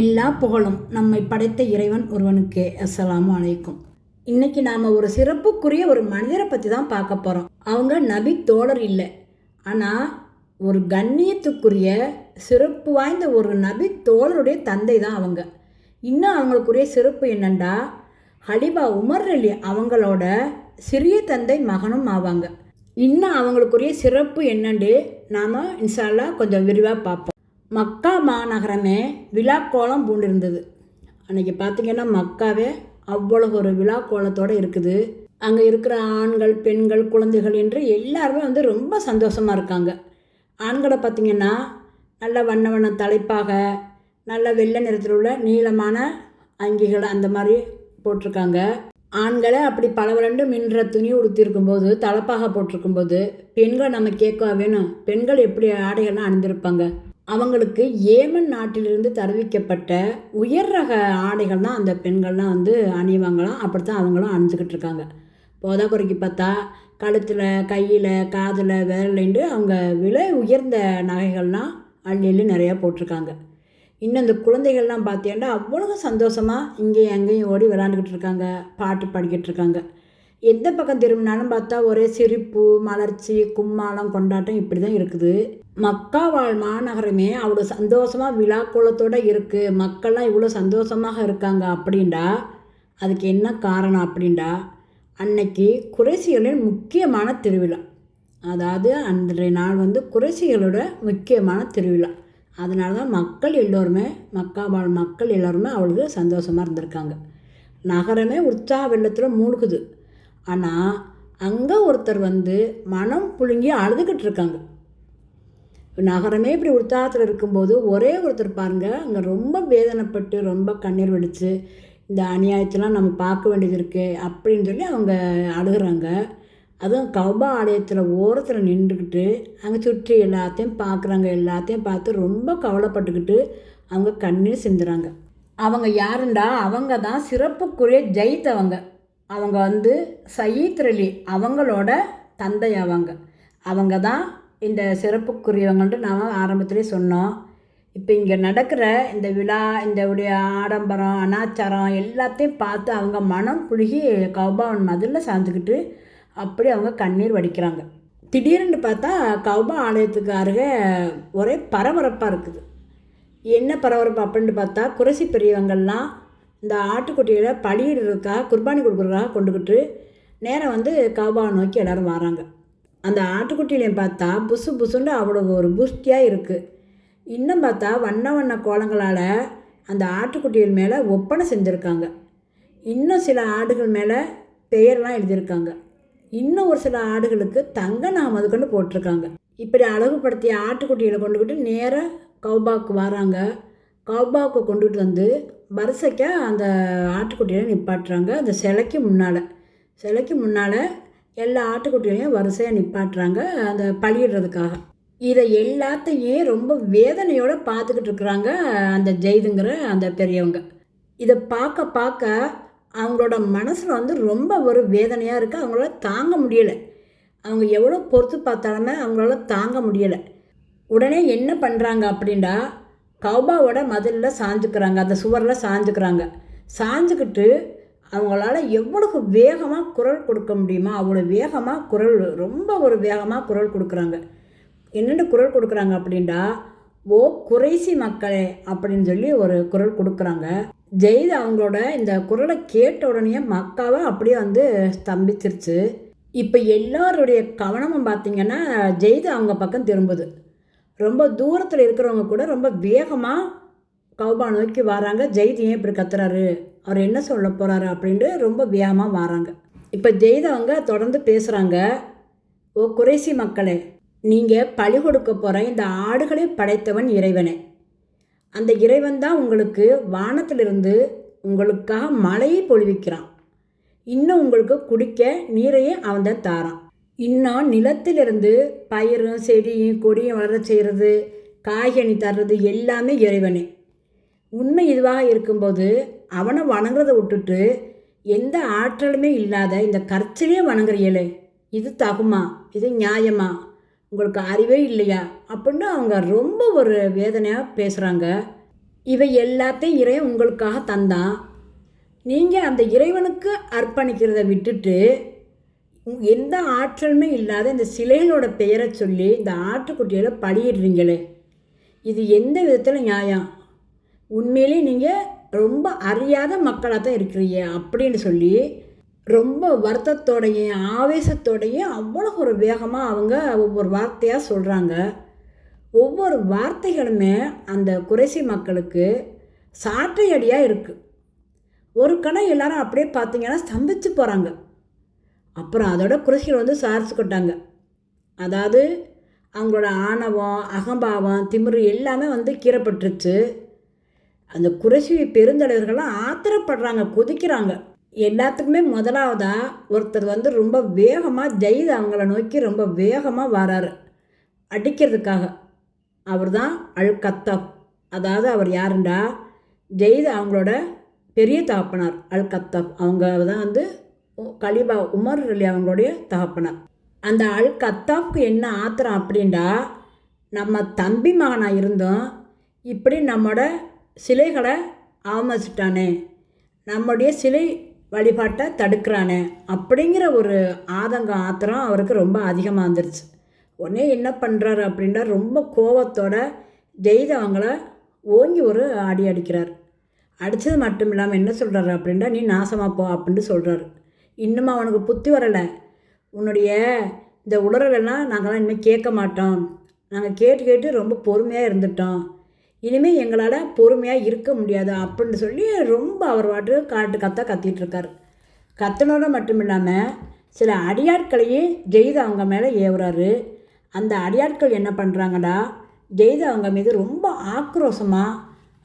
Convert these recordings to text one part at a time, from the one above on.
எல்லா புகழும் நம்மை படைத்த இறைவன் ஒருவனுக்கே. அஸ்ஸலாமு அலைக்கும். இன்னைக்கு நாம் ஒரு சிறப்புக்குரிய ஒரு மனிதரை பற்றி தான் பார்க்க போகிறோம் அவங்க நபி தோழர் இல்லை. ஆனால் ஒரு கண்ணியத்துக்குரிய சிறப்பு வாய்ந்த ஒரு நபி தோழருடைய தந்தை தான் அவங்க. இன்னும் அவங்களுக்குரிய சிறப்பு என்னண்டா? ஹலிபா உமர் அலி அவங்களோட சிறிய தந்தை மகனும் ஆவாங்க. இன்னும் அவங்களுக்குரிய சிறப்பு என்னென்று நாம் இன்ஷால்லா கொஞ்சம் விரிவாக பார்ப்போம். மக்கா மாநகரமே விழாக்கோலம் பூண்டிருந்தது. அன்றைக்கி பார்த்திங்கன்னா மக்காவே அவ்வளோ ஒரு விழாக்கோலத்தோடு இருக்குது. அங்கே இருக்கிற ஆண்கள் பெண்கள் குழந்தைகள் என்று எல்லாருமே வந்து ரொம்ப சந்தோஷமாக இருக்காங்க. ஆண்களை பார்த்திங்கன்னா நல்ல வண்ண வண்ண தலைப்பாக நல்ல வெள்ளை நிறத்தில் உள்ள நீளமான அங்கிகள் அந்த மாதிரி போட்டிருக்காங்க. ஆண்களை அப்படி பலவரண்டு மின்ற துணி உடுத்திருக்கும்போது தலைப்பாக போட்டிருக்கும்போது பெண்களை நம்ம கேட்க வேணும்? பெண்கள் எப்படி ஆடைகள்லாம் அணிந்திருப்பாங்க? அவங்களுக்கு ஏமன் நாட்டிலிருந்து தருவிக்கப்பட்ட உயர் ரக ஆடைகள் தான் அந்த பெண்கள்லாம் வந்து அணிவாங்களாம். அப்படித்தான் அவங்களும் அணிஞ்சுக்கிட்டு இருக்காங்க. போதாக்குறைக்கு பார்த்தா கழுத்தில் கையில் காதில் விரலிண்டு அவங்க விலை உயர்ந்த நகைகள்லாம் அள்ளி அள்ளி நிறையா போட்டிருக்காங்க. இன்னும் இந்த குழந்தைகள்லாம் பார்த்தீங்கன்னா அவ்வளோ சந்தோஷமாக இங்கேயும் அங்கேயும் ஓடி விளாண்டுக்கிட்டு இருக்காங்க பாட்டு பாடிக்கிட்டு இருக்காங்க. எந்த பக்கம் திரும்பினாலும் பார்த்தா ஒரே சிரிப்பு மலர்ச்சி கும்மாளம் கொண்டாட்டம் இப்படி தான் இருக்குது. மக்கா வாழ் மாநகரமே அவ்வளோ சந்தோஷமாக விழாக்கோலத்தோடு இருக்குது மக்கள்லாம் இவ்வளோ சந்தோஷமாக இருக்காங்க அப்படின்டா அதுக்கு என்ன காரணம் அப்படின்டா அன்னைக்கு குறைசிகளின் முக்கியமான திருவிழா. அதாவது அன்றைய நாள் வந்து குறைசிகளோட முக்கியமான திருவிழா. அதனால தான் மக்கள் எல்லோருமே மக்கா வாழ் மக்கள் எல்லோருமே அவளுக்கு சந்தோஷமாக இருந்திருக்காங்க. நகரமே உற்சாக வெள்ளத்தில் மூழ்குது. ஆனால் அங்கே ஒருத்தர் வந்து மனம் புழுங்கி அழுதுகிட்டு இருக்காங்க. இப்போ நகரமே இப்படி உற்சாகத்தில் இருக்கும்போது ஒரே ஒருத்தர் பாருங்கள் அங்கே ரொம்ப வேதனைப்பட்டு ரொம்ப கண்ணீர் வெடித்து இந்த அநியாயத்தெல்லாம் நம்ம பார்க்க வேண்டியது இருக்குது அப்படின்னு சொல்லி அவங்க அழுகுறாங்க. அதுவும் கௌபா ஆலயத்தில் ஓரத்தில் நின்றுக்கிட்டு அங்கே சுற்றி எல்லாத்தையும் பார்க்குறாங்க. எல்லாத்தையும் பார்த்து ரொம்ப கவலைப்பட்டுக்கிட்டு அவங்க கண்ணீர் சிந்துறாங்க. அவங்க யாருண்டா? அவங்க தான் சிறப்புக்குரிய ஜெயித் அவங்க. அவங்க வந்து சயீத் அவங்களோட தந்தை அவங்க. அவங்க தான் இந்த சிறப்புக்குரியவங்கள்ட்டு நாம் ஆரம்பத்துலேயே சொன்னோம். இப்போ இங்கே நடக்கிற இந்த விழா இந்த உடைய ஆடம்பரம் அனாச்சாரம் எல்லாத்தையும் பார்த்து அவங்க மனம் புழுகி கௌபாவன் மதிலில் சார்ந்துக்கிட்டு அப்படி அவங்க கண்ணீர் வடிக்கிறாங்க. திடீர்னு பார்த்தா கௌபா ஆலயத்துக்கு அருகே ஒரே பரபரப்பாக இருக்குது. என்ன பரபரப்பு அப்படின்னு பார்த்தா குறைசி பெரியவங்கள்லாம் இந்த ஆட்டுக்குட்டியில் பலியிடுறதுக்காக குர்பானி கொடுக்குறதுக்காக கொண்டுக்கிட்டு நேரம் வந்து கௌபாவை நோக்கி எல்லோரும் வராங்க. அந்த ஆட்டுக்குட்டியிலையும் பார்த்தா புசு புசுன்னு அவ்வளோ ஒரு புஷ்டியாக இருக்குது இன்னும் பார்த்தா வண்ண வண்ண கோலங்களால் அந்த ஆட்டுக்குட்டிகள் மேலே ஒப்பனை செஞ்சுருக்காங்க. இன்னும் சில ஆடுகள் மேலே பெயர்லாம் எழுதியிருக்காங்க. இன்னும் ஒரு சில ஆடுகளுக்கு தங்க நாம் அதுக்கொண்டு போட்டிருக்காங்க. இப்படி அழகுபடுத்திய ஆட்டுக்குட்டிகளை கொண்டுக்கிட்டு நேராக கௌபாக்கு வராங்க. கௌபாக்கு கொண்டுகிட்டு வந்து வரிசைக்காக அந்த ஆட்டுக்குட்டியில் நிப்பாட்டுறாங்க. அந்த சிலைக்கு முன்னால். சிலைக்கு முன்னால் எல்லா ஆட்டுக்குட்டிகளையும் வரிசையாக நிப்பாட்டுறாங்க அந்த பழியிடுறதுக்காக. இதை எல்லாத்தையும் ரொம்ப வேதனையோடு பார்த்துக்கிட்டு இருக்கிறாங்க அந்த ஜெய்துங்கிற அந்த பெரியவங்க. இதை பார்க்க பார்க்க அவங்களோட மனசில் வந்து ரொம்ப ஒரு வேதனையாக இருக்குது அவங்களால தாங்க முடியலை. அவங்க எவ்வளோ பொறுத்து பார்த்தாலுமே அவங்களால தாங்க முடியலை. உடனே என்ன பண்ணுறாங்க அப்படின்னா கௌபாவோட மதிலில் சாஞ்சுக்கிறாங்க அந்த சுவரில் சாஞ்சுக்கிறாங்க. சாஞ்சுக்கிட்டு அவங்களால எவ்வளவு வேகமாக குரல் கொடுக்க முடியுமோ அவ்வளோ வேகமாக குரல் ரொம்ப ஒரு வேகமாக குரல் கொடுக்குறாங்க. என்னென்ன குரல் கொடுக்குறாங்க அப்படின்டா ஓ குறைசி மக்களே அப்படின்னு சொல்லி ஒரு குரல் கொடுக்குறாங்க. ஜெயித் அவங்களோட இந்த குரலை கேட்ட உடனே மக்காவை அப்படியே வந்து ஸ்தம்பிச்சிருச்சு. இப்போ எல்லோருடைய கவனமும் பார்த்திங்கன்னா ஜெயித் அவங்க பக்கம் திரும்புது. ரொம்ப தூரத்தில் இருக்கிறவங்க கூட ரொம்ப வேகமாக கௌபா நோக்கி வராங்க. ஜெயித் ஏன் இப்படி கத்துறாரு? அவர் என்ன சொல்ல போகிறாரு அப்படின்ட்டு ரொம்ப வியாமாக வராங்க. இப்போ ஜெய்தவங்க தொடர்ந்து பேசுகிறாங்க ஓ குறைசி மக்களே நீங்கள் பழி கொடுக்க போகிற இந்த ஆடுகளை படைத்தவன் இறைவனே. அந்த இறைவன் தான் உங்களுக்கு வானத்திலிருந்து உங்களுக்காக மழையை பொழிவிக்கிறான். இன்னும் உங்களுக்கு குடிக்க நீரையே அவன் தான் தாரான். இன்னும் நிலத்திலிருந்து பயிரும் செடியும் கொடியும் வளர செய்கிறது காய்கனி தர்றது எல்லாமே இறைவனே. உண்மை இதுவாக இருக்கும்போது அவனை வணங்குறதை விட்டுட்டு எந்த ஆற்றலுமே இல்லாத இந்த கற்சிலே வணங்குறீங்களே இது தகுமா? இது நியாயமா? உங்களுக்கு அறிவே இல்லையா? அப்படின்னு அவங்க ரொம்ப ஒரு வேதனையாக பேசுகிறாங்க இவை எல்லாத்தையும் இறைவன் உங்களுக்காக தந்தான். நீங்கள் அந்த இறைவனுக்கு அர்ப்பணிக்கிறத விட்டுட்டு எந்த ஆற்றலுமே இல்லாத இந்த சிலைகளோட பெயரை சொல்லி இந்த ஆட்டுக்குட்டியில் படியிடுறீங்களே. இது எந்த விதத்தில் நியாயம்? உண்மையிலேயே நீங்கள் ரொம்ப அறியாத மக்களாக தான் இருக்கிறீங்க அப்படின்னு சொல்லி ரொம்ப வருத்தத்தோடையும் ஆவேசத்தோடையும் அவ்வளோ ஒரு வேகமாக அவங்க ஒவ்வொரு வார்த்தையாக சொல்கிறாங்க ஒவ்வொரு வார்த்தைகளுமே அந்த குறைசி மக்களுக்கு சாட்டையடியாக இருக்குது ஒரு கணம் எல்லாரும் அப்படியே பார்த்தீங்கன்னா ஸ்தம்பிச்சு போகிறாங்க அப்புறம் அதோட குறைசிகள் வந்து சாரிச்சுக்கிட்டாங்க அதாவது அவங்களோட ஆணவம் அகம்பாவம் திமிரு எல்லாமே வந்து கீறப்பட்டுருச்சு. அந்த குறைசி பெருந்தலைவர்கள்லாம் ஆத்திரப்படுறாங்க கொதிக்கிறாங்க. எல்லாத்துக்குமே முதலாவதா ஒருத்தர் வந்து ரொம்ப வேகமாக ஜெயித் அவங்கள நோக்கி ரொம்ப வேகமாக வராரு. அடிக்கிறதுக்காக. அவர் தான் அல் கத்தாப். அதாவது அவர் யாருண்டா? ஜெயித் அவங்களோட பெரிய தகப்பனார் அல் கத்தாப். அவங்க தான் வந்து கலிபா உமர் அலி அவங்களுடைய தகப்பனார். அந்த அல் கத்தாப்க்கு என்ன ஆத்திரம் அப்படின்டா நம்ம தம்பி மகனாக இருந்தோம். இப்படி நம்மளோட சிலைகளை அவமதிச்சிட்டானே நம்முடைய சிலை வழிபாட்டை தடுக்கிறானே. அப்படிங்கிற ஒரு ஆதங்கம் ஆத்திரம் அவருக்கு ரொம்ப அதிகமாக வந்துருச்சு. உடனே என்ன பண்ணுறாரு அப்படின்னா ரொம்ப கோவத்தோட ஜெயித் அவங்கள ஓங்கி ஒரு அடி அடிக்கிறார். அடித்தது மட்டும் இல்லாமல் என்ன சொல்கிறாரு அப்படின்னா நீ நாசமாக போ அப்படின்னு சொல்கிறாரு இன்னும் அவனுக்கு புத்தி வரலை. உன்னுடைய இந்த உளறலெல்லாம் நாங்கள்லாம் இனிமேல் கேட்க மாட்டோம். நாங்கள் கேட்டு கேட்டு ரொம்ப பொறுமையாக இருந்துட்டோம். இனிமேல் எங்களால் பொறுமையாக இருக்க முடியாது அப்படின்னு சொல்லி ரொம்ப அவர் வாட்டு காட்டு கத்த கத்திட்டு இருக்காரு. கத்தனோட மட்டும் இல்லாமல் சில அடியாட்களையே ஜெயித் அவங்க மேலே ஏவுறாரு. அந்த அடியாட்கள் என்ன பண்ணுறாங்கடா ஜெயித் அவங்க மீது ரொம்ப ஆக்ரோஷமாக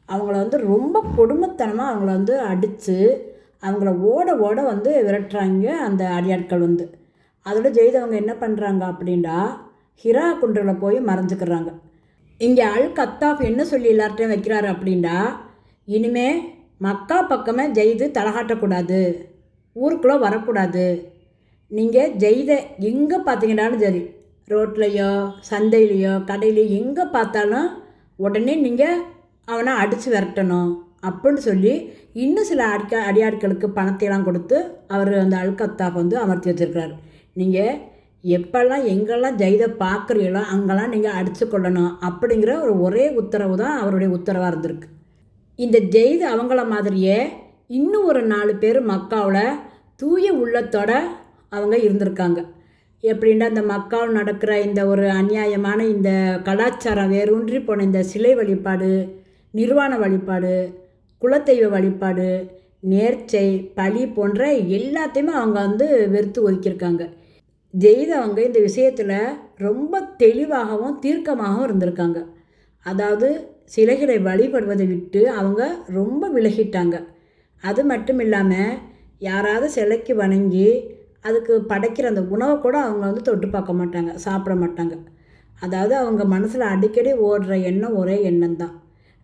அவங்கள வந்து ரொம்ப கொடுமைத்தனமாக அவங்கள வந்து அடித்து அவங்கள ஓட ஓட வந்து விரட்டுறாங்க அந்த அடியாட்கள் வந்து. அதோட ஜெயித் அவங்க என்ன பண்ணுறாங்க அப்படின்டா ஹிரா குன்றில் போய் மறைஞ்சிக்கிறாங்க. இங்கே அல் கத்தாஃப் என்ன சொல்லி எல்லார்ட்டையும் வைக்கிறாரு அப்படின்டா இனிமே மக்கா பக்கமே ஜெயிது தலகாட்டக்கூடாது ஊருக்குள்ளே வரக்கூடாது. நீங்கள் ஜெயிதை எங்கே பார்த்தீங்கன்னாலும் சரி ரோட்லேயோ சந்தையிலையோ கடையிலையோ எங்கே பார்த்தாலும் உடனே நீங்கள் அவனை அடித்து விரட்டணும் அப்படின்னு சொல்லி இன்னும் சில அடிக்க அடியாட்களுக்கு பணத்தையெல்லாம் கொடுத்து அவர் அந்த அல்கத்தாப் வந்து அமர்த்தி வச்சுருக்கிறார். நீங்கள் எப்பெல்லாம் எங்கெல்லாம் ஜெயிதை பார்க்குறீங்களோ அங்கெல்லாம் நீங்கள் அடித்து கொள்ளணும் அப்படிங்கிற ஒரு ஒரே உத்தரவு தான் அவருடைய உத்தரவாக இருந்திருக்கு. இந்த ஜெயித் அவங்கள மாதிரியே இன்னும் ஒரு நாலு பேர் மக்காவில் தூய உள்ளத்தோட அவங்க இருந்திருக்காங்க. எப்படின்னா இந்த மக்காவில் நடக்கிற இந்த ஒரு அநியாயமான இந்த கலாச்சாரம் வேரூன்றி போன இந்த சிலை வழிபாடு நிர்வாண வழிபாடு குலதெய்வ வழிபாடு நேர்ச்சை பழி போன்ற எல்லாத்தையுமே அவங்க வந்து வெறுத்து ஒதுக்கியிருக்காங்க. ஜெயிதவங்க இந்த விஷயத்தில் ரொம்ப தெளிவாகவும் தீர்க்கமாகவும் இருந்திருக்காங்க. அதாவது சிலைகளை வழிபடுவதை விட்டு அவங்க ரொம்ப விலகிட்டாங்க. அது மட்டும் இல்லாமல் யாராவது சிலைக்கு வணங்கி அதுக்கு படைக்கிற அந்த உணவை கூட அவங்க வந்து தொட்டு பார்க்க மாட்டாங்க சாப்பிட மாட்டாங்க. அதாவது அவங்க மனசில் அடிக்கடி ஓடுற எண்ணம் ஒரே எண்ணம் தான்.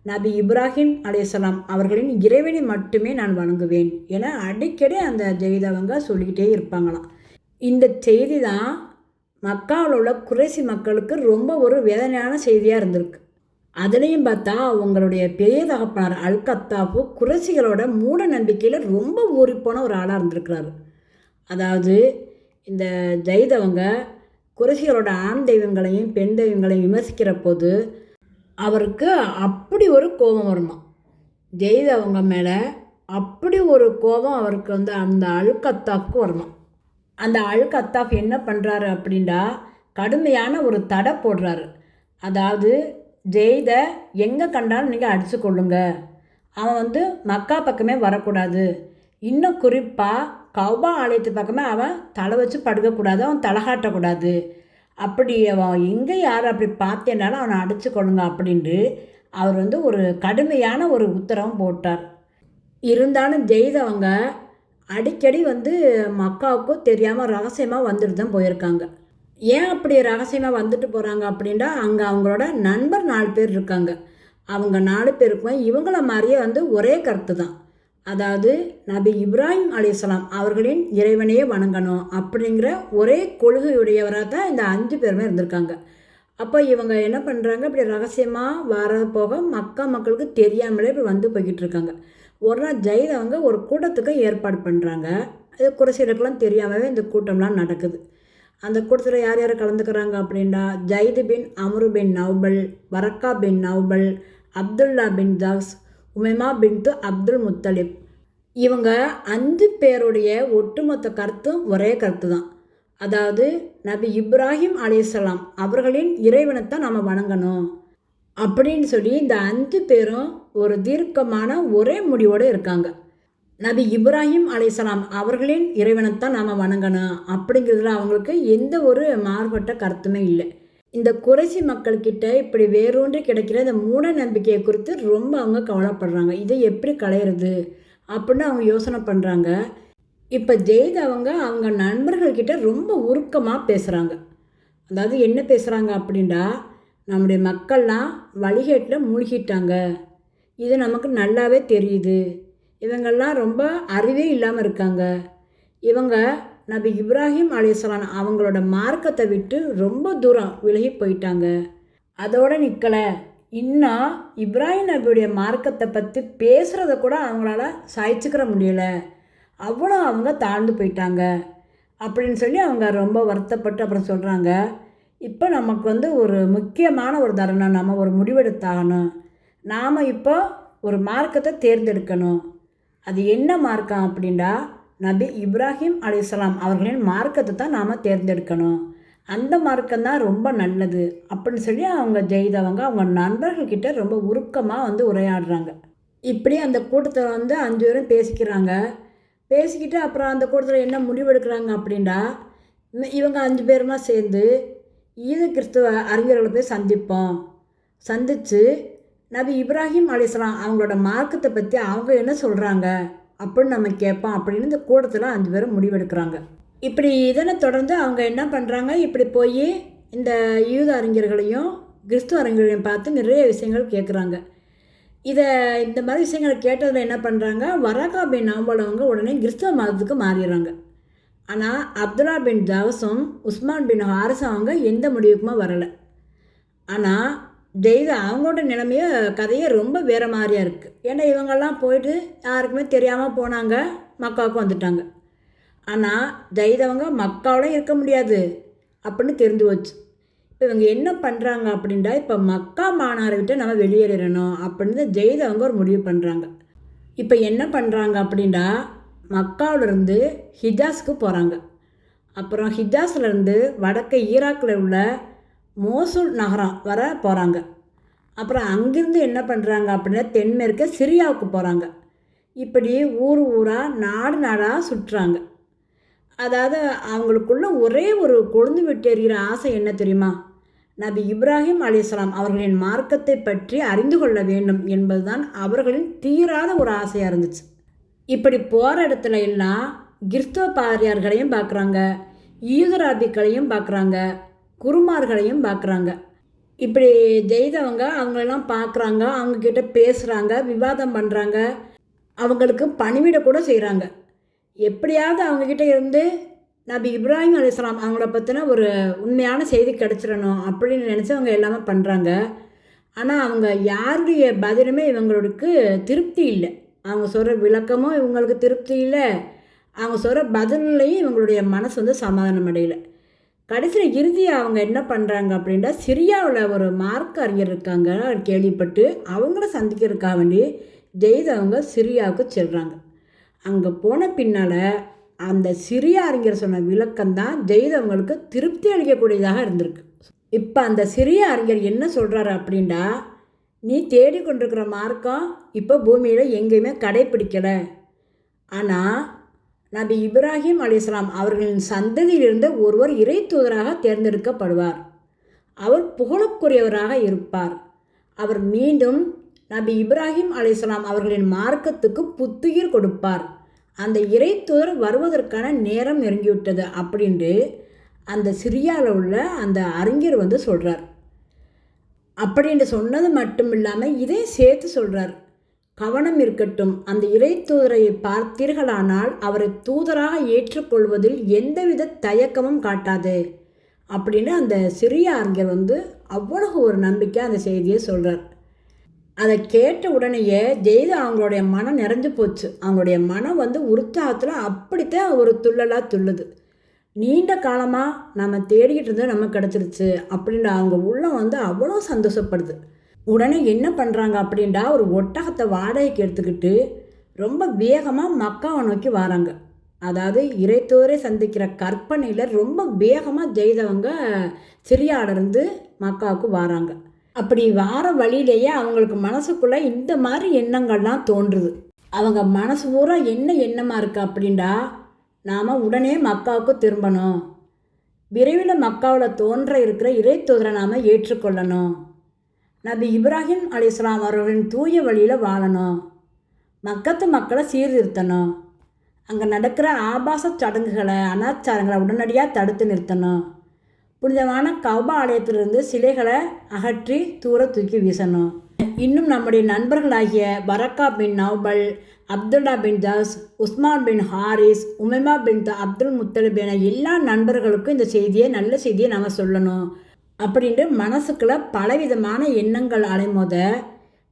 நபி இப்ராஹிம் அலையாம் அவர்களின் இறைவனை மட்டுமே நான் வணங்குவேன் என அடிக்கடி அந்த ஜெயிதவங்க சொல்லிக்கிட்டே இருப்பாங்களாம். இந்த செய்தி தான் மக்காவில் உள்ள குறைசி மக்களுக்கு ரொம்ப ஒரு வேதனையான செய்தியாக இருந்திருக்கு. அதுலேயும் பார்த்தா அவங்களுடைய பெரிய தகப்பனார் அல் கத்தாப்பு குறைசிகளோட மூட நம்பிக்கையில் ரொம்ப ஊறிப்போன ஒரு ஆளாக இருந்திருக்கிறாரு. அதாவது இந்த ஜெய்தவங்க குறைசிகளோட ஆண் தெய்வங்களையும் பெண் தெய்வங்களையும் விமர்சிக்கிற போது அவருக்கு அப்படி ஒரு கோபம் வருமா ஜெய்தவங்க மேலே அப்படி ஒரு கோபம் அவருக்கு வந்து அந்த அல்கத்தாப்புக்கு வருமா அந்த அல்கத்தாப் என்ன பண்ணுறாரு அப்படின்டா கடுமையான ஒரு தடை போடுறாரு. அதாவது ஜெயிதை எங்கே கண்டாலும் நீங்கள் அடித்து கொள்ளுங்க. அவன் வந்து மக்கா பக்கமே வரக்கூடாது. இன்னும் குறிப்பாக கௌபா ஆலயத்து பக்கமே அவன் தலை வச்சு படுக்கக்கூடாது அவன் தலை காட்டக்கூடாது. அப்படி அவன் எங்கே யார் அப்படி பார்த்தேனாலும் அவனை அடித்து கொள்ளுங்க அப்படின்ட்டு அவர் வந்து ஒரு கடுமையான ஒரு உத்தரவும் போட்டார். இருந்தாலும் ஜெயிதவங்க அடிக்கடி வந்து மக்காவுக்கும் தெரியாமல் ரகசியமாக வந்துட்டு தான் போயிருக்காங்க. ஏன் அப்படி ரகசியமாக வந்துட்டு போகிறாங்க அப்படின்னா அங்கே அவங்களோட நண்பர் நாலு பேர் இருக்காங்க. அவங்க நாலு பேருக்குமே இவங்கள மாதிரியே வந்து ஒரே கருத்து தான். அதாவது நபி இப்ராஹிம் அலிஸ்லாம் அவர்களின் இறைவனையே வணங்கணும் அப்படிங்கிற ஒரே கொள்கையுடையவராக தான் இந்த அஞ்சு பேருமே இருந்திருக்காங்க. அப்போ இவங்க என்ன பண்ணுறாங்க இப்படி ரகசியமாக வர போக மக்கா மக்களுக்கு தெரியாமலே இப்படி வந்து போய்கிட்டு இருக்காங்க. ஒரு நாள் ஜெயித் அவங்க ஒரு கூட்டத்துக்கு ஏற்பாடு பண்ணுறாங்க அது குறைசிகளுக்கெல்லாம் தெரியாமவே இந்த கூட்டம்லாம் நடக்குது. அந்த கூட்டத்தில் யார் யார் கலந்துக்கிறாங்க அப்படின்னா Zaid bin Amr bin Nawfal Waraqa bin Nawfal Abdullah bin Das Umaima பின் து அப்துல் முத்தலிப். இவங்க அஞ்சு பேருடைய ஒட்டுமொத்த கருத்தும் ஒரே கருத்து தான் அதாவது நபி இப்ராஹிம் அலையாம் அவர்களின் இறைவனைத்தான் நம்ம வணங்கணும். அப்படின்னு சொல்லி இந்த அஞ்சு பேரும் ஒரு தீர்க்கமான ஒரே முடிவோடு இருக்காங்க. நபி இப்ராஹிம் அலைசலாம் அவர்களின் இறைவனைத்தான் நாம் வணங்கணும் அப்படிங்கிறதுல அவங்களுக்கு எந்த ஒரு மாறுபட்ட கருத்துமே இல்லை. இந்த குறைசி மக்கள்கிட்ட இப்படி வேரூன்றி கிடைக்கிற இந்த மூட நம்பிக்கையை குறித்து ரொம்ப அவங்க கவலைப்படுறாங்க. இதை எப்படி களையிறது அப்படின்னு அவங்க யோசனை பண்ணுறாங்க இப்போ ஜெயித் அவங்க அவங்க நண்பர்கள்கிட்ட ரொம்ப உருக்கமாக பேசுகிறாங்க அதாவது என்ன பேசுகிறாங்க அப்படின்னா நம்முடைய மக்கள்லாம் வழிகேட்டில் மூழ்கிட்டாங்க. இது நமக்கு நல்லாவே தெரியுது. இவங்கெல்லாம் ரொம்ப அறிவே இல்லாமல் இருக்காங்க. இவங்க நபி இப்ராஹிம் அலிஸ்லான் அவங்களோட மார்க்கத்தை விட்டு ரொம்ப தூரம் விலகி போயிட்டாங்க. அதோடு நிற்கலை இன்னும் இப்ராஹிம் நபியுடைய மார்க்கத்தை பற்றி பேசுகிறத கூட அவங்களால சாய்ச்சிக்கிற முடியலை. அவ்வளோ அவங்க தாழ்ந்து போயிட்டாங்க. அப்படின்னு சொல்லி அவங்க ரொம்ப வருத்தப்பட்டு அப்புறம் சொல்கிறாங்க இப்போ நமக்கு வந்து ஒரு முக்கியமான ஒரு தருணம். நம்ம ஒரு முடிவெடுத்தாகணும். நாம் இப்போ ஒரு மார்க்கத்தை தேர்ந்தெடுக்கணும். அது என்ன மார்க்கம் அப்படின்னா நபி இப்ராஹிம் அலிஸ்லாம் அவர்களின் மார்க்கத்தை தான் நாம் தேர்ந்தெடுக்கணும். அந்த மார்க்கம் தான் ரொம்ப நல்லது அப்படின்னு சொல்லி அவங்க ஜெயிதவங்க அவங்க நண்பர்கள்கிட்ட ரொம்ப உருக்கமாக வந்து உரையாடுறாங்க. இப்படி அந்த கூட்டத்தில் வந்து அஞ்சு பேரும் பேசிக்கிறாங்க. பேசிக்கிட்டு அப்புறம் அந்த கூட்டத்தில் என்ன முடிவெடுக்கிறாங்க அப்படின்னா இவங்க அஞ்சு பேருமா சேர்ந்து ஈது கிறிஸ்துவ அறிஞர்களை போய் சந்திப்போம். சந்தித்து நபி இப்ராஹிம் அலிஸ்லாம் அவங்களோட மார்க்கத்தை பற்றி அவங்க என்ன சொல்கிறாங்க அப்படின்னு நம்ம கேட்போம் அப்படின்னு இந்த கூட்டத்தில் அஞ்சு பேரும் முடிவெடுக்கிறாங்க. இப்படி இதனை தொடர்ந்து அவங்க என்ன பண்ணுறாங்க இப்படி போய் இந்த யூத அறிஞர்களையும் கிறிஸ்துவ அறிஞர்களையும் பார்த்து நிறைய விஷயங்கள் கேட்குறாங்க இதை இந்த மாதிரி விஷயங்களை கேட்டதில் என்ன பண்ணுறாங்க வரகாபின் பின் உடனே கிறிஸ்துவ மதத்துக்கு மாறிடுறாங்க. ஆனால் அப்துல்லா பின் ஜவசும் உஸ்மான் பின் ஹாரிஸ் அவங்க எந்த முடிவுக்குமே வரலை. ஆனால் ஜெயித அவங்களோட நிலைமையோ கதையே ரொம்ப வேறு மாதிரியாக இருக்குது ஏன்னா இவங்கெல்லாம் போயிட்டு யாருக்குமே தெரியாமல் போனாங்க மக்காவுக்கு வந்துட்டாங்க. ஆனால் ஜெயிதவங்க மக்காவோட இருக்க முடியாது அப்படின்னு தெரிஞ்சு வச்சு இப்போ இவங்க என்ன பண்ணுறாங்க அப்படின்டா இப்போ மக்கா மாநாரை விட்டு நம்ம வெளியேறணும் அப்படின்னு ஜெயிதவங்க ஒரு முடிவு பண்ணுறாங்க இப்போ என்ன பண்ணுறாங்க அப்படின்டா மக்காவிலிருந்து ஹிஜாஸுக்கு போகிறாங்க அப்புறம் ஹிஜாஸ்லேருந்து வடக்கு ஈராக்கில் உள்ள மோசூல் நகரம் வர போகிறாங்க அப்புறம் அங்கேருந்து என்ன பண்ணுறாங்க அப்படின்னா தென்மேற்க சிரியாவுக்கு போகிறாங்க இப்படி ஊர் ஊராக நாடு நாடாக சுற்றுறாங்க அதாவது அவங்களுக்குள்ள ஒரே ஒரு கொழுந்து விட்டு எறிகிற ஆசை என்ன தெரியுமா? நபி இப்ராஹிம் அலிஸ்லாம் அவர்களின் மார்க்கத்தை பற்றி அறிந்து கொள்ள வேண்டும் என்பதுதான் அவர்களின் தீராத ஒரு ஆசையாக இருந்துச்சு. இப்படி போகிற இடத்துல எல்லாம் கிறிஸ்தவ பாரியார்களையும் பார்க்குறாங்க ஈதுராபிக்களையும் பார்க்குறாங்க குருமார்களையும் பார்க்குறாங்க. இப்படி ஜெய்தவங்க அவங்களெல்லாம் பார்க்குறாங்க அவங்கக்கிட்ட பேசுகிறாங்க விவாதம் பண்ணுறாங்க அவங்களுக்கு பணிவிட கூட செய்கிறாங்க எப்படியாவது அவங்கக்கிட்ட இருந்து நபி இப்ராஹிம் அலிஸ்லாம் அவங்கள பற்றின ஒரு உண்மையான செய்தி கிடச்சிடணும் அப்படின்னு நினச்சி அவங்க எல்லாமே பண்ணுறாங்க ஆனால் அவங்க யாருடைய பதிலுமே இவங்களுக்கு திருப்தி இல்லை. அவங்க சொல்கிற விளக்கமும் இவங்களுக்கு திருப்தி இல்லை. அவங்க சொல்கிற பதிலையும் இவங்களுடைய மனசு வந்து சமாதானம் அடையலை. கடைசியில் இறுதியாக அவங்க என்ன பண்ணுறாங்க அப்படின்னா சிரியாவில் ஒரு மார்க் அறிஞர் இருக்காங்க கேள்விப்பட்டு அவங்கள சந்திக்கிறதுக்காக வேண்டி ஜெயிதவங்க சிரியாவுக்கு செல்கிறாங்க அங்கே போன பின்னால் அந்த சிறிய அறிஞர் சொன்ன விளக்கம் தான் ஜெயிதவங்களுக்கு திருப்தி அளிக்கக்கூடியதாக இருந்திருக்கு. இப்போ அந்த சிறிய அறிஞர் என்ன சொல்கிறாரு அப்படின்னா நீ தேடிக்கொண்டிருக்கிற மார்க்கம் இப்போ பூமியில் எங்கேயுமே கடைப்பிடிக்கலை. ஆனால் நபி இப்ராஹிம் அலிஸ்லாம் அவர்களின் சந்ததியிலிருந்து ஒருவர் இறை தூதராக தேர்ந்தெடுக்கப்படுவார். அவர் புகழுக்குரியவராக இருப்பார். அவர் மீண்டும் நபி இப்ராஹிம் அலிஸ்லாம் அவர்களின் மார்க்கத்துக்கு புத்துயிர் கொடுப்பார். அந்த இறை தூதர் வருவதற்கான நேரம் நெருங்கிவிட்டது அப்படின்ட்டு அந்த சிரியாவில் உள்ள அந்த அறிஞர் வந்து சொல்கிறார் அப்படின்னு சொன்னது மட்டும் இல்லாமல் இதே சேர்த்து சொல்கிறார் கவனம் இருக்கட்டும் அந்த இறை தூதரை பார்த்தீர்களானால் அவரை தூதராக ஏற்றுக்கொள்வதில் எந்தவித தயக்கமும் காட்டாது. அப்படின்னு அந்த சிறிய அறிஞர் வந்து அவ்வளவு ஒரு நம்பிக்கை அந்த செய்தியை சொல்கிறார் அதை கேட்ட உடனேயே ஜெயிது அவங்களுடைய மனம் நிறைஞ்சு போச்சு. அவங்களுடைய மனம் வந்து உற்சாகத்தில் அப்படித்தான் ஒரு துள்ளலாக துள்ளுது. நீண்ட காலமாக நம்ம தேடிக்கிட்டு இருந்தது நமக்கு கிடச்சிருச்சு அப்படின்ற அவங்க உள்ளம் வந்து அவ்வளோ சந்தோஷப்படுது. உடனே என்ன பண்ணுறாங்க அப்படின்டா ஒரு ஒட்டகத்தை வாடகைக்கு எடுத்துக்கிட்டு ரொம்ப வேகமாக மக்காவை நோக்கி வராங்க. அதாவது இறைத்தோரை சந்திக்கிற கற்பனையில் ரொம்ப வேகமாக ஜெய்தவங்க சிரியாடிருந்து மக்காவுக்கு வராங்க. அப்படி வார வழியிலேயே அவங்களுக்கு மனசுக்குள்ளே இந்த மாதிரி எண்ணங்கள்லாம் தோன்றுது. அவங்க மனசு பூரா என்ன எண்ணமாக இருக்குது அப்படின்டா நாம் உடனே மக்காவுக்கு திரும்பணும். விரைவில் மக்காவில் தோன்ற இருக்கிற இறைத்தூதரை நாம் ஏற்றுக்கொள்ளணும். நபி இப்ராஹிம் அலிஸ்லாம் அவர்களின் தூய வழியில் வாழணும். மக்கத்து மக்களை சீர்திருத்தணும். அங்கே நடக்கிற ஆபாச சடங்குகளை அனாச்சாரங்களை உடனடியாக தடுத்து நிறுத்தணும். புனிதமான கௌபா ஆலயத்திலிருந்து சிலைகளை அகற்றி தூர தூக்கி வீசணும். இன்னும் நம்முடைய நண்பர்களாகிய Waraqa bin Nawfal Abdullah bin Das Usman bin Haris Umaima bint Abdul Muttalib என எல்லா நண்பர்களுக்கும் இந்த செய்தியை நல்ல செய்தியை நம்ம சொல்லணும். அப்படின்ட்டு மனசுக்குள்ள பலவிதமான எண்ணங்கள் அலைமோத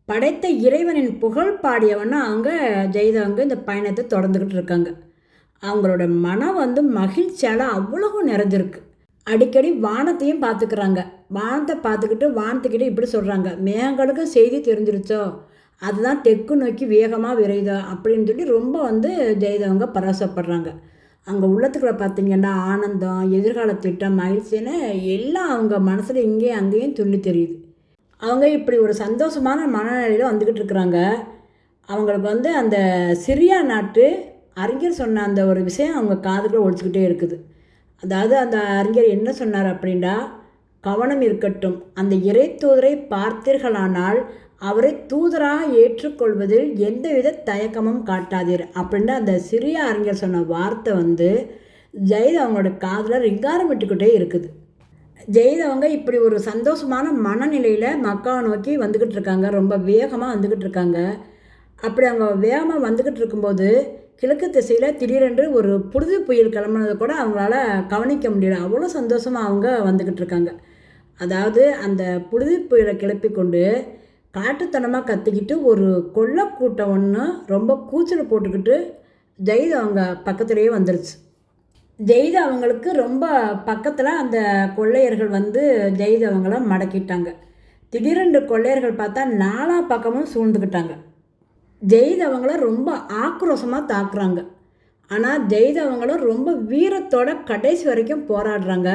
படைத்த இறைவனின் புகழ் பாடியவன்னு அவங்க ஜெய்தவங்க இந்த பயணத்தை தொடர்ந்துக்கிட்டு இருக்காங்க. அவங்களோட மனம் வந்து மகிழ்ச்சியால் அவ்வளவு நிறைஞ்சிருக்கு. அடிக்கடி வானத்தையும் பார்த்துக்கிறாங்க. வானத்தை பார்த்துக்கிட்டு வானத்துக்கிட்டே இப்படி சொல்கிறாங்க மேகங்களுக்கும் செய்தி தெரிஞ்சிருச்சோ? அதுதான் தெற்கு நோக்கி வேகமாக விரைதா அப்படின்னு சொல்லி ரொம்ப வந்து ஜெய்தவங்க பரவசப்படுறாங்க அங்கே உள்ளத்துக்குள்ள பார்த்திங்கன்னா ஆனந்தம் எதிர்கால திட்டம் மகிழ்ச்சின்னு எல்லாம் அவங்க மனசில் இங்கேயும் அங்கேயும் துள்ளி தெரியுது. அவங்க இப்படி ஒரு சந்தோஷமான மனநிலையில் வந்துக்கிட்டு இருக்கிறாங்க. அவங்களுக்கு வந்து அந்த சிரியா நாட்டு அறிஞர் சொன்ன அந்த ஒரு விஷயம் அவங்க காதுக்குள்ளே ஒழிச்சிக்கிட்டே இருக்குது. அதாவது அந்த அறிஞர் என்ன சொன்னார் அப்படின்னா கவனம் இருக்கட்டும். அந்த இறை தூதரை பார்த்தீர்களானால் அவரை தூதராக ஏற்றுக்கொள்வதில் எந்தவித தயக்கமும் காட்டாதீர். அப்படின்னு அந்த சிறிய அறிஞர் சொன்ன வார்த்தை வந்து ஜெயித் அவங்களோட காதில் ரிங்காரம் விட்டுக்கிட்டே இருக்குது. ஜெயித் அவங்க இப்படி ஒரு சந்தோஷமான மனநிலையில் மக்காவை நோக்கி வந்துக்கிட்டு இருக்காங்க. ரொம்ப வேகமாக வந்துக்கிட்டு இருக்காங்க. அப்படி அவங்க வேகமாக வந்துக்கிட்டு இருக்கும்போது கிழக்கு திசையில் திடீரென்று ஒரு புழுதி புயல் கிளம்புனதை கூட அவங்களால கவனிக்க முடியல. அவ்வளோ சந்தோஷமாக அவங்க வந்துக்கிட்டு இருக்காங்க. அதாவது அந்த புழுதி புயலை கிளப்பி கொண்டு காட்டுத்தனமாக கத்திக்கிட்டு ஒரு கொள்ள கூட்டம் ஒன்று ரொம்ப கூச்சல் போட்டுக்கிட்டு ஜெயித் அவங்க பக்கத்துலேயே வந்துருச்சு. ஜெயித் அவங்களுக்கு ரொம்ப பக்கத்தில் அந்த கொள்ளையர்கள் வந்து ஜெயித் அவங்கள மடக்கிட்டாங்க. திடீரென்று கொள்ளையர்கள் பார்த்தா நாலா பக்கமும் சூழ்ந்துக்கிட்டாங்க ஜெயித் அவங்கள ரொம்ப ஆக்ரோஷமாக தாக்குறாங்க. ஆனால் ஜெயித் அவங்கள ரொம்ப வீரத்தோட கடைசி வரைக்கும் போராடுறாங்க.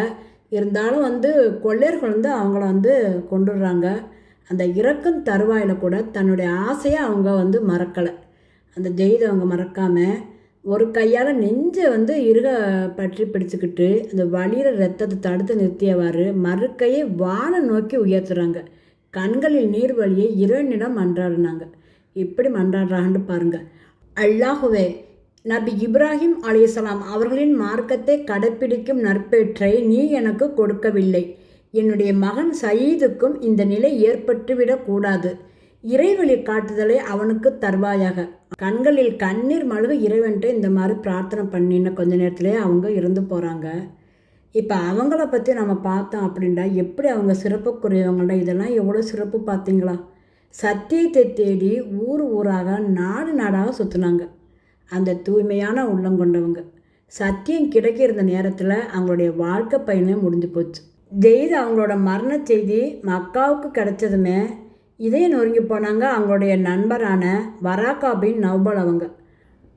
இருந்தாலும் வந்து கொள்ளையர்கள் வந்து அவங்கள வந்து கொண்டுடுறாங்க. அந்த இறக்கும் தருவாயில் கூட தன்னுடைய ஆசையை அவங்க வந்து மறக்கலை. அந்த ஜெயிதை அவங்க மறக்காமல் ஒரு கையால் நெஞ்சை வந்து இருக பற்றி பிடிச்சிக்கிட்டு அந்த வழியிற ரத்தத்தை தடுத்து நிறுத்தியவாறு மறுக்கையை வானை நோக்கி உயர்த்துறாங்க. கண்களில் நீர் வழியை இரண்டிடம் மன்றாடினாங்க. இப்படி மன்றாடுறாங்கன்னு பாருங்கள் அல்லாஹுவே நபி இப்ராஹிம் அலிசலாம் அவர்களின் மார்க்கத்தை கடைப்பிடிக்கும் நற்பேற்றை நீ எனக்கு கொடுக்கவில்லை. என்னுடைய மகன் சயீதுக்கும் இந்த நிலை ஏற்பட்டுவிடக்கூடாது இறைவழி காட்டுதலை அவனுக்கு தருவாயாக. கண்களில் கண்ணீர் மழுக இறைவன்ட்டு இந்த மாதிரி பிரார்த்தனை பண்ணின கொஞ்ச நேரத்துலேயே அவங்க இருந்து போகிறாங்க இப்போ அவங்கள பற்றி நம்ம பார்த்தோம் அப்படின்னா எப்படி அவங்க சிறப்புக்குரியவங்கள்டா இதெல்லாம் எவ்வளோ சிறப்பு பார்த்தீங்களா? சத்தியத்தை தேடி ஊர் ஊராக நாடு நாடாக சுற்றுனாங்க அந்த தூய்மையான உள்ளம் கொண்டவங்க. சத்தியம் கிடைக்கிற நேரத்தில் அவங்களுடைய வாழ்க்கை பயணம் முடிஞ்சு போச்சு. ஜெயித் அவங்களோட மரண செய்தி மக்காவுக்கு கிடைச்சதுமே இதே நொறுங்கி போனாங்க அவங்களுடைய நண்பரான வராகாபின் நவ்பல் அவங்க.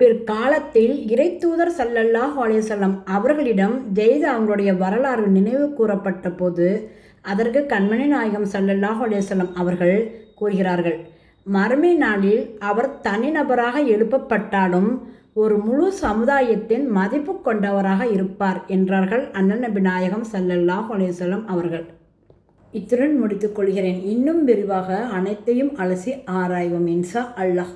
பிற்காலத்தில் இறை தூதர் சல்லல்லாஹ் அலேசல்லம் அவர்களிடம் ஜெயித் அவங்களுடைய வரலாறு நினைவு கூறப்பட்ட போது அதற்கு கண்மணி நாயகம் சல்லல்லாஹ் அலேசல்லம் அவர்கள் கூறுகிறார்கள் மறுமை நாளில் அவர் தனிநபராக எழுப்பப்பட்டாலும் ஒரு முழு சமுதாயத்தின் மதிப்பு கொண்டவராக இருப்பார் என்றார்கள் அண்ணன் நபி நாயகம் சல்லல்லாஹ் அலேசல்லம் அவர்கள். இத்துடன் முடித்துக் கொள்கிறேன். இன்னும் விரிவாக அனைத்தையும் அலசி ஆராய்வோம் இன்சா அல்லாஹ்.